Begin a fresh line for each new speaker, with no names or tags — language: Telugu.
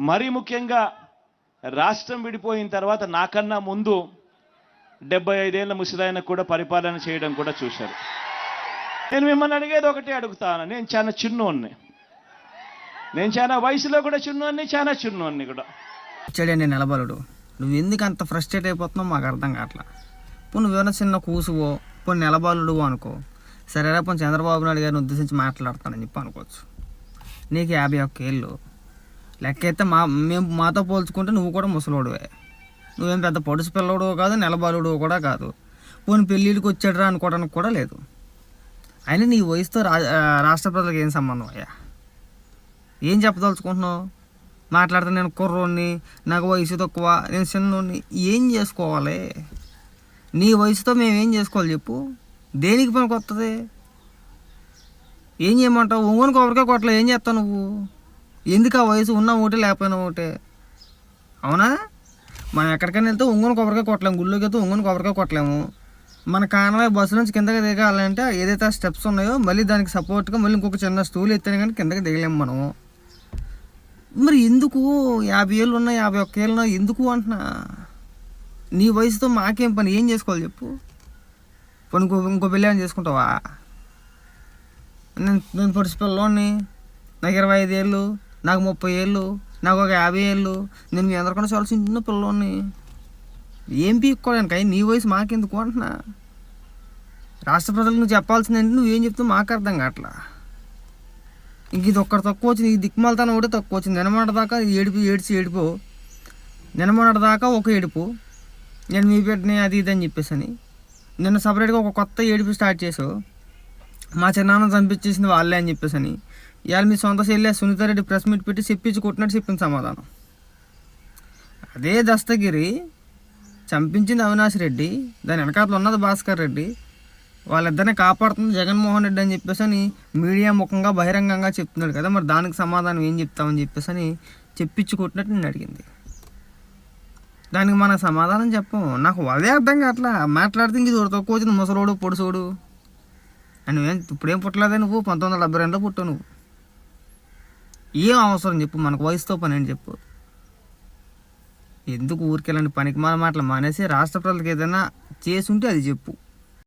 మరీ ముఖ్యంగా రాష్ట్రం విడిపోయిన తర్వాత నాకన్నా ముందు డెబ్బై ఐదేళ్ళ ముసలాయన కూడా పరిపాలన చేయడం కూడా చూశారు. నేను మిమ్మల్ని అడిగేది ఒకటే అడుగుతాను. నేను చాలా చిన్నోన్ని నేను చాలా వయసులో కూడా చిన్నోన్ని చాలా చిన్నోన్ని కూడా.
వచ్చాడండి నిలబలుడు. నువ్వు ఎందుకు అంత ఫ్రస్ట్రేట్ అయిపోతున్నావు మాకు అర్థం కావట్లా. ఇప్పుడు నువ్వేమైనా చిన్న కూసువో ఇప్పుడు నిలబలుడు అనుకో. సరేరా పోనీ చంద్రబాబు నాయుడు గారిని ఉద్దేశించి మాట్లాడతానని చెప్పి అనుకోవచ్చు. నీకు యాభై ఒక్క ఏళ్ళు. లెక్క అయితే మా మేము మాతో పోల్చుకుంటే నువ్వు కూడా ముసలోడువే. నువ్వేం పెద్ద పొడుసు పిల్లడు కాదు నెలబాలుడు కూడా కాదు. పోనీ పెళ్ళిళ్ళకి వచ్చాడురా అనుకోవడానికి కూడా లేదు. అయినా నీ వయసుతో రా రాష్ట్ర ప్రజలకు ఏం సంబంధం అయ్యా? ఏం చెప్పదలుచుకుంటున్నావు? మాట్లాడితే నేను కుర్రోడిని నాకు వయసు తక్కువ నేను చిన్నోడిని ఏం చేసుకోవాలి? నీ వయసుతో మేము ఏం చేసుకోవాలి చెప్పు. దేనికి పనికి వస్తుంది ఏం చేయమంటావు? ఒంగోని కొబ్బరికాయ కొట్టలే ఏం చేస్తావు నువ్వు? ఎందుకు ఆ వయసు ఉన్నా ఒకటే లేకపోయినా ఒకటే? అవునా? మనం ఎక్కడికైనా వెళ్తే ఒంగోని కొబ్బరికాయ కొట్టలేము గుళ్ళోకి వెళ్తే ఒంగోని కొబ్బరికాయ కొట్టలేము. మన కానలో బస్సు నుంచి కిందకి దిగాలంటే ఏదైతే స్టెప్స్ ఉన్నాయో మళ్ళీ దానికి సపోర్ట్గా మళ్ళీ ఇంకొక చిన్న స్టూల్ ఎత్తాను కానీ కిందకి దిగలేము మనం. మరి ఎందుకు? యాభై ఏళ్ళు ఉన్నా యాభై ఒక్క ఏళ్ళు ఉన్నా ఎందుకు అంటున్నా? నీ వయసుతో మాకేం పని? ఏం చేసుకోవాలి చెప్పు. పని ఇంకో ఇంకో పెళ్ళి అని చేసుకుంటావా? నేను నేను పొడిచి పిల్లోని నాకు ఇరవై ఐదు ఏళ్ళు. నాకు ముప్పై ఏళ్ళు నాకు ఒక యాభై ఏళ్ళు నేను మీ అందరికన్నా చాలా చిన్న పిల్లోని ఏం పీక్కోవడానికి అయ్యి నీ వయసు మాకెందుకు అంటున్నా? రాష్ట్ర ప్రజలకు నువ్వు చెప్పాల్సిందంటే నువ్వేం చెప్తావు మాకు అర్థం కావట్లా? ఇంక ఇది ఒక్కటి తక్కువ వచ్చింది ఈ దిక్కుమాలతనం కూడా తక్కువ వచ్చింది. నినమాట దాకా ఏడుపు ఏడిచి ఏడిపో. నినమొన్నటి దాకా ఒక ఏడుపు. నేను మీ బిడ్డని అది ఇది అని చెప్పేసి అని నిన్న సపరేట్గా ఒక కొత్త ఏడుపు స్టార్ట్ చేసావు మా చిన్నాన్న చంపించేసింది వాళ్ళే అని చెప్పేసి అని ఇవాళ మీ సొంత చెల్లె సునీతారెడ్డి ప్రెస్ మీట్ పెట్టి చెప్పించి కొట్టినట్టు చెప్పింది సమాధానం. అదే దస్తగిరి చంపించింది అవినాష్ రెడ్డి దాని వెనకాతలు ఉన్నది భాస్కర్ రెడ్డి వాళ్ళిద్దరిని కాపాడుతుంది జగన్మోహన్ రెడ్డి అని చెప్పేసి అని మీడియా ముఖంగా బహిరంగంగా చెప్తున్నాడు కదా మరి దానికి సమాధానం ఏం చెప్తామని చెప్పేసి అని చెప్పించి కొట్టినట్టు నేను అడిగింది. దానికి మన సమాధానం చెప్పం నాకు అదే అర్థం కావట్లా. మాట్లాడితే ఇంక ఇది తక్కువ వచ్చింది ముసలోడు పొడుసోడు. అని ఇప్పుడేం పుట్టలేదా నువ్వు? పంతొమ్మిది వందల డెబ్బై రెండులో పుట్టావు నువ్వు. ఏం అవసరం చెప్పు మనకు వయసుతో పని అని చెప్పు. ఎందుకు ఊరికెళ్ళండి? పనికి మన మాటలు మానేసి రాష్ట్ర ప్రజలకు ఏదైనా చేసుంటే అది చెప్పు.